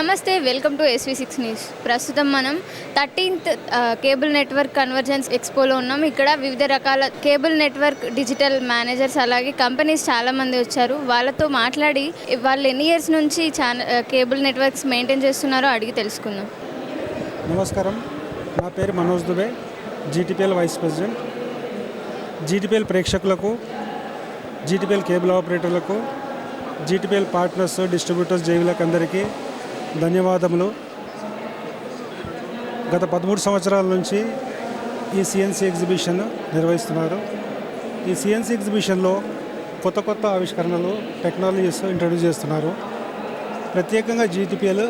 నమస్తే welcome to SV six news. ప్రస్తుతం మనం థర్టీన్త్ కేబుల్ నెట్వర్క్ కన్వర్జెన్స్ ఎక్స్పోలో ఉన్నాం. ఇక్కడ వివిధ రకాల కేబుల్ నెట్వర్క్ డిజిటల్ మేనేజర్స్ అలాగే కంపెనీస్ చాలామంది వచ్చారు. వాళ్ళతో మాట్లాడి వాళ్ళు ఎన్ని ఇయర్స్ నుంచి ఛానల్ కేబుల్ నెట్వర్క్స్ మెయింటైన్ చేస్తున్నారో అడిగి తెలుసుకుందాం. నమస్కారం. నా పేరు Manoj Dubey GTPL vice president. GTPL ప్రేక్షకులకు జీటీపీఎల్ కేబుల్ ఆపరేటర్లకు జీటీపీఎల్ పార్ట్నర్స్ డిస్ట్రిబ్యూటర్స్ జైవులకు అందరికీ ధన్యవాదములు. గత పదమూడు సంవత్సరాల నుంచి ఈ సిఎన్సి ఎగ్జిబిషన్ నిర్వహిస్తున్నారు. ఈ సిఎన్సి ఎగ్జిబిషన్లో కొత్త కొత్త ఆవిష్కరణలు టెక్నాలజీస్ ఇంట్రడ్యూస్ చేస్తున్నారు. ప్రత్యేకంగా జీటీపీఎల్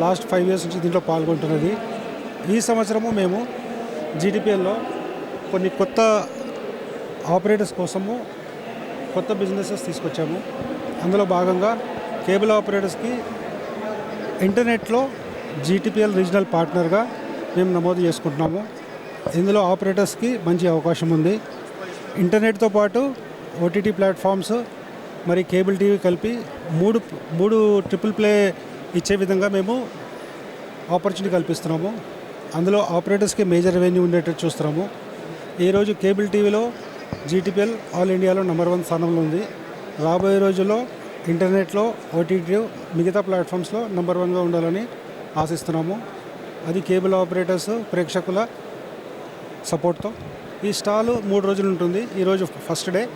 లాస్ట్ ఫైవ్ ఇయర్స్ నుంచి దీంట్లో పాల్గొంటున్నది. ఈ సంవత్సరము మేము జీటీపీఎల్లో కొన్ని కొత్త ఆపరేటర్స్ కోసము కొత్త బిజినెసెస్ తీసుకొచ్చాము. అందులో భాగంగా కేబుల్ ఆపరేటర్స్కి ఇంటర్నెట్లో జీటీపీఎల్ రీజనల్ పార్ట్నర్గా మేము నమోదు చేసుకుంటున్నాము. ఇందులో ఆపరేటర్స్కి మంచి అవకాశం ఉంది. ఇంటర్నెట్తో పాటు ఓటీటీ ప్లాట్ఫామ్స్ మరి కేబుల్ టీవీ కలిపి మూడు మూడు ట్రిపుల్ ప్లే ఇచ్చే విధంగా మేము ఆపర్చునిటీ కల్పిస్తున్నాము. అందులో ఆపరేటర్స్కి మేజర్ రెవెన్యూ ఉండేటట్టు చూస్తున్నాము. ఈరోజు కేబుల్ టీవీలో జీటీపీఎల్ ఆల్ ఇండియాలో నెంబర్ వన్ స్థానంలో ఉంది. రాబోయే రోజుల్లో ఇంటర్నెట్లో ఓటీటీ మిగతా ప్లాట్ఫామ్స్లో నెంబర్ వన్గా ఉండాలని ఆశిస్తున్నాము. అది కేబుల్ ఆపరేటర్స్ ప్రేక్షకుల సపోర్ట్తో. ఈ స్టాల్ మూడు రోజులు ఉంటుంది. ఈరోజు first day.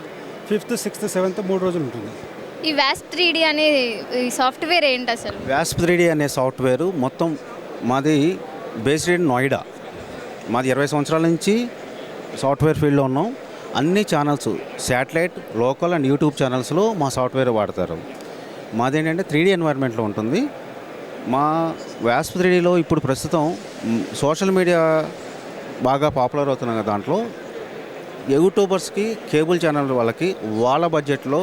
Fifth sixth seventh మూడు రోజులు ఉంటుంది. ఈ వ్యాస్ త్రీ డి అనే ఈ సాఫ్ట్వేర్ ఏంటి అసలు? వ్యాస్ప్ త్రీ అనే సాఫ్ట్వేర్ మొత్తం మాది బేస్డ్ ఇన్ నోయిడా. మాది ఇరవై సంవత్సరాల నుంచి సాఫ్ట్వేర్ ఫీల్డ్లో ఉన్నాం. అన్ని channels satellite local and YouTube ఛానల్స్లో మా సాఫ్ట్వేర్ వాడతారు. మాది ఏంటంటే త్రీ డీ ఎన్వైర్న్మెంట్లో ఉంటుంది. మా వ్యాస్ప్ త్రీడీలో ఇప్పుడు ప్రస్తుతం సోషల్ మీడియా బాగా పాపులర్ అవుతున్న దాంట్లో. యూట్యూబర్స్కి కేబుల్ ఛానల్ వాళ్ళకి వాళ్ళ బడ్జెట్లో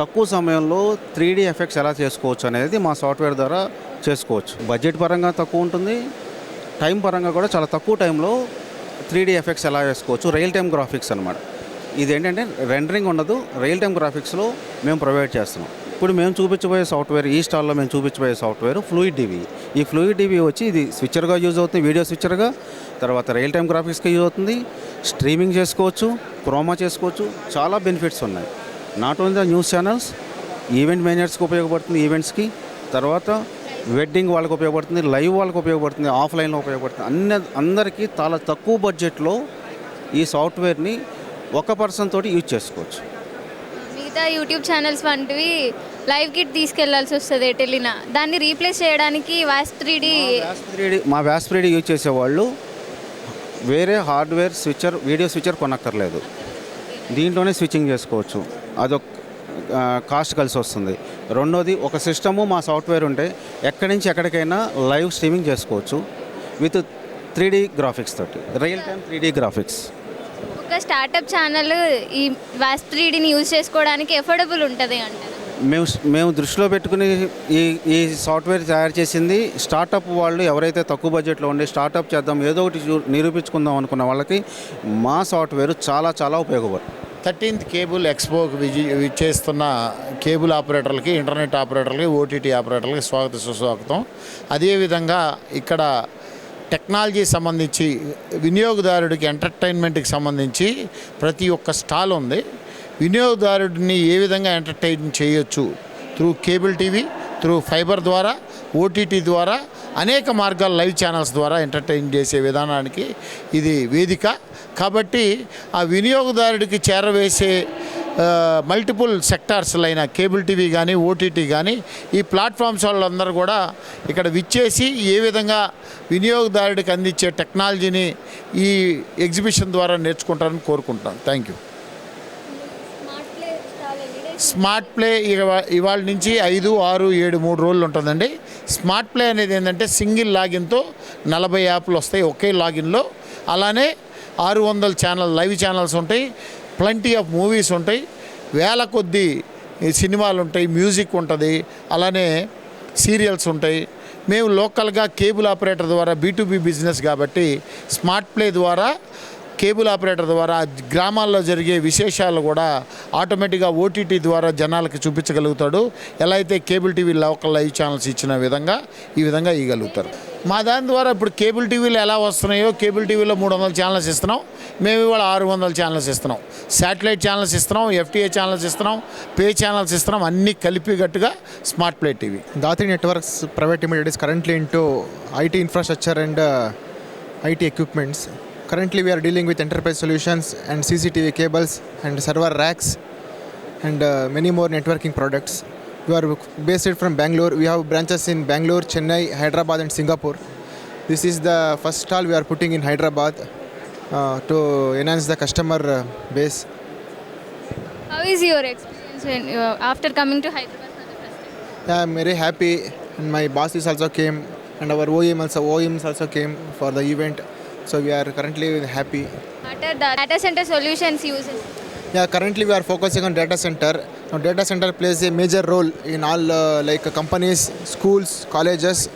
తక్కువ సమయంలో త్రీ డీ ఎఫెక్ట్స్ ఎలా చేసుకోవచ్చు అనేది మా సాఫ్ట్వేర్ ద్వారా చేసుకోవచ్చు. బడ్జెట్ పరంగా తక్కువ ఉంటుంది. టైం పరంగా కూడా చాలా తక్కువ టైంలో త్రీ డీ ఎఫెక్ట్స్ ఎలా వేసుకోవచ్చు రియల్ టైం గ్రాఫిక్స్ అనమాట ఇది ఏంటంటే రెండరింగ్ ఉండదు రియల్ టైం గ్రాఫిక్స్లో మేము ప్రొవైడ్ చేస్తున్నాం. ఇప్పుడు మేము చూపించబోయే సాఫ్ట్వేర్ ఈ స్టాల్లో మేము చూపించబోయే సాఫ్ట్వేర్ ఫ్లూయిడ్ డివి ఈ ఫ్లూయిడ్ డివి వచ్చి ఇది స్విచ్చర్గా యూజ్ అవుతుంది వీడియో స్విచ్చర్గా తర్వాత రియల్ టైం గ్రాఫిక్స్గా యూజ్ అవుతుంది స్ట్రీమింగ్ చేసుకోవచ్చు క్రోమా చేసుకోవచ్చు చాలా బెనిఫిట్స్ ఉన్నాయి. Not only the news channels event మేనేజర్స్కి ఉపయోగపడుతుంది ఈవెంట్స్కి తర్వాత వెడ్డింగ్ వాళ్ళకి ఉపయోగపడుతుంది లైవ్ వాళ్ళకి ఉపయోగపడుతుంది ఆఫ్లైన్లో ఉపయోగపడుతుంది. అన్ని అందరికీ చాలా తక్కువ బడ్జెట్లో ఈ సాఫ్ట్వేర్ని ఒక పర్సన్ తోటి యూజ్ చేసుకోవచ్చు. మిగతా యూట్యూబ్ ఛానల్స్ వంటివి లైవ్ కిట్ తీసుకెళ్ళాల్సి వస్తుంది ఎటు వెళ్ళినా దాన్ని రీప్లేస్ చేయడానికి వ్యాస్ త్రీ డి వ్యాస్ప్రీడి మా వ్యాస్ప్రీడి యూజ్ చేసేవాళ్ళు వేరే హార్డ్వేర్ స్విచ్చర్ వీడియో స్విచ్చర్ కొనక్కర్లేదు. దీంట్లోనే స్విచ్చింగ్ చేసుకోవచ్చు. అదొక కాస్ట్ కలిసి వస్తుంది. రెండోది ఒక సిస్టము మా సాఫ్ట్వేర్ ఉంటే ఎక్కడి నుంచి ఎక్కడికైనా లైవ్ స్ట్రీమింగ్ చేసుకోవచ్చు విత్ త్రీ డీ గ్రాఫిక్స్ తోటి. Real time three D graphics. ఒక స్టార్టప్ ఛానల్ ఈ వ్యాస్ త్రీ డిని యూజ్ చేసుకోవడానికి ఎఫోర్డబుల్ ఉంటుంది అంటారు. మేము మేము దృష్టిలో పెట్టుకుని ఈ ఈ సాఫ్ట్వేర్ తయారు చేసింది స్టార్టప్ వాళ్ళు ఎవరైతే తక్కువ బడ్జెట్లో ఉండి స్టార్టప్ చేద్దాం ఏదో ఒకటి చూ- నిరూపించుకుందాం అనుకున్న వాళ్ళకి మా సాఫ్ట్వేర్ చాలా చాలా ఉపయోగపడుతుంది థర్టీన్త్ కేబుల్ ఎక్స్పోకి విజి విచ్చేస్తున్న కేబుల్ ఆపరేటర్లకి ఇంటర్నెట్ ఆపరేటర్లకి ఓటీటీ ఆపరేటర్లకి స్వాగత సుస్వాగతం. అదేవిధంగా ఇక్కడ టెక్నాలజీ సంబంధించి వినియోగదారుడికి ఎంటర్టైన్మెంట్కి సంబంధించి ప్రతి ఒక్క స్టాల్ ఉంది. వినియోగదారుడిని ఏ విధంగా ఎంటర్టైన్ చేయొచ్చు? Through cable TV through fibre ద్వారా ఓటీటీ ద్వారా అనేక మార్గాలు లైవ్ ఛానల్స్ ద్వారా ఎంటర్టైన్ చేసే విధానానికి ఇది వేదిక. కాబట్టి ఆ వినియోగదారుడికి చేరవేసే మల్టిపుల్ సెక్టార్స్లైన కేబుల్ టీవీ కానీ ఓటీటీ కానీ ఈ ప్లాట్ఫామ్స్ వాళ్ళందరూ కూడా ఇక్కడ విచ్చేసి ఏ విధంగా వినియోగదారుడికి అందించే టెక్నాలజీని ఈ ఎగ్జిబిషన్ ద్వారా నేర్చుకుంటారని కోరుకుంటున్నాను థ్యాంక్ యూ స్మార్ట్ ప్లే ఇవాళ నుంచి ఐదు ఆరు ఏడు మూడు రోజులు ఉంటుందండి. స్మార్ట్ ప్లే అనేది ఏంటంటే సింగిల్ లాగిన్తో నలభై యాప్లు వస్తాయి ఒకే లాగిన్లో. అలానే ఆరు వందల ఛానల్ లైవ్ ఛానల్స్ ఉంటాయి. ప్లంటీ ఆఫ్ మూవీస్ ఉంటాయి. వేల కొద్దీ సినిమాలు ఉంటాయి మ్యూజిక్ ఉంటుంది అలానే సీరియల్స్ ఉంటాయి. మేము లోకల్గా కేబుల్ ఆపరేటర్ ద్వారా బీ బిజినెస్ కాబట్టి స్మార్ట్ ప్లే ద్వారా కేబుల్ ఆపరేటర్ ద్వారా గ్రామాల్లో జరిగే విశేషాలు కూడా ఆటోమేటిక్గా ఓటీటీ ద్వారా జనాలకి చూపించగలుగుతాడు. ఎలా అయితే cable TV local live channels ఇచ్చిన విధంగా ఈ విధంగా ఇవ్వగలుగుతారు మా దాని ద్వారా ఇప్పుడు కేబుల్ టీవీలు ఎలా వస్తున్నాయో కేబుల్ టీవీలో మూడు వందల ఛానల్స్ ఇస్తున్నాం. మేము ఇవాళ ఆరు వందల ఛానల్స్ ఇస్తున్నాం. శాటిలైట్ ఛానల్స్ ఇస్తున్నాం ఎఫ్టీఏ ఛానల్స్ ఇస్తున్నాం పే ఛానల్స్ ఇస్తున్నాం అన్నీ కలిపిగట్టుగా smart play TV. Datri networks private limited is currently into IT infrastructure and uh, IT equipments. Currently we are dealing with enterprise solutions and CCTV cables and server racks and uh, many more networking products. We are based from Bangalore. We have branches in Bangalore, Chennai, Hyderabad and Singapore. This is the first stall we are putting in Hyderabad uh, to enhance the customer uh, base. How is your experience uh, after coming to Hyderabad for the? Yeah, I'm very happy and my bosses also came and our OEM also, OEMs also came for the event. So we are currently happy. Data center solutions uses. Yeah, currently we are focusing on data center. Now data center plays a major role in all uh, like companies, schools, colleges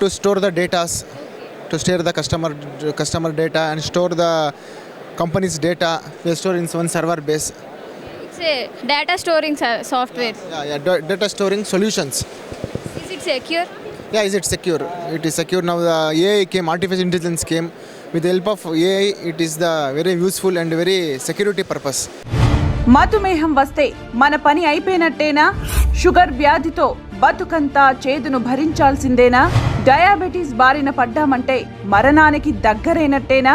to store the data, to store the customer customer data and store the company's data. We store in one server base. It's a data storing software. Yeah, yeah, da- data storing solutions. Is it secure? Yeah, is it secure? It is secure now. The AI came, artificial intelligence came. With the help of AI, it is the very useful and very security purpose. మధుమేహం వస్తే మన పని అయిపోయినట్టేనా sugar వ్యాధితో బతుకంతా చేదును భరించాల్సిందేనా? Diabetes బారిన పడ్డామంటే మరణానికి దగ్గరైనట్టేనా?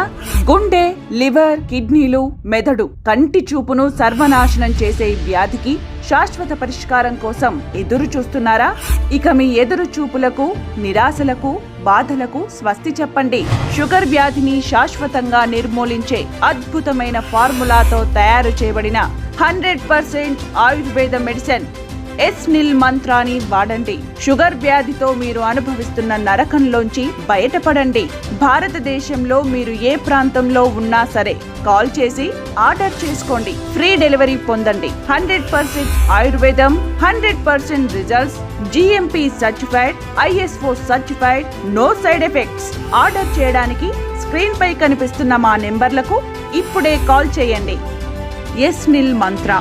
గుండె liver కిడ్నీలు మెదడు కంటి చూపును సర్వనాశనం చేసే వ్యాధికి శాశ్వత పరిష్కారం కోసం ఎదురు చూస్తున్నారా? ఇక మీ ఎదురు చూపులకు నిరాశలకు బాధలకు స్వస్తి చెప్పండి. షుగర్ వ్యాధిని శాశ్వతంగా నిర్మూలించే అద్భుతమైన ఫార్ములాతో తయారు చేయబడిన హండ్రెడ్ పర్సెంట్ ఆయుర్వేద మెడిసిన్ ఎస్ నిల్ మంత్రాన్ని వాడండి. షుగర్ వ్యాధితో మీరు అనుభవిస్తున్న నరకంలోంచి బయటపడండి. భారతదేశంలో మీరు ఏ ప్రాంతంలో ఉన్నా సరే కాల్ చేసి ఆర్డర్ చేసుకోండి. ఫ్రీ డెలివరీ పొందండి. హండ్రెడ్ పర్సెంట్ ఆయుర్వేదం hundred percent results GMP certified ISO certified no side effects. Order చేయడానికి స్క్రీన్ పై కనిపిస్తున్న మా నెంబర్లకు ఇప్పుడే కాల్ చేయండి. ఎస్ నిల్ మంత్ర.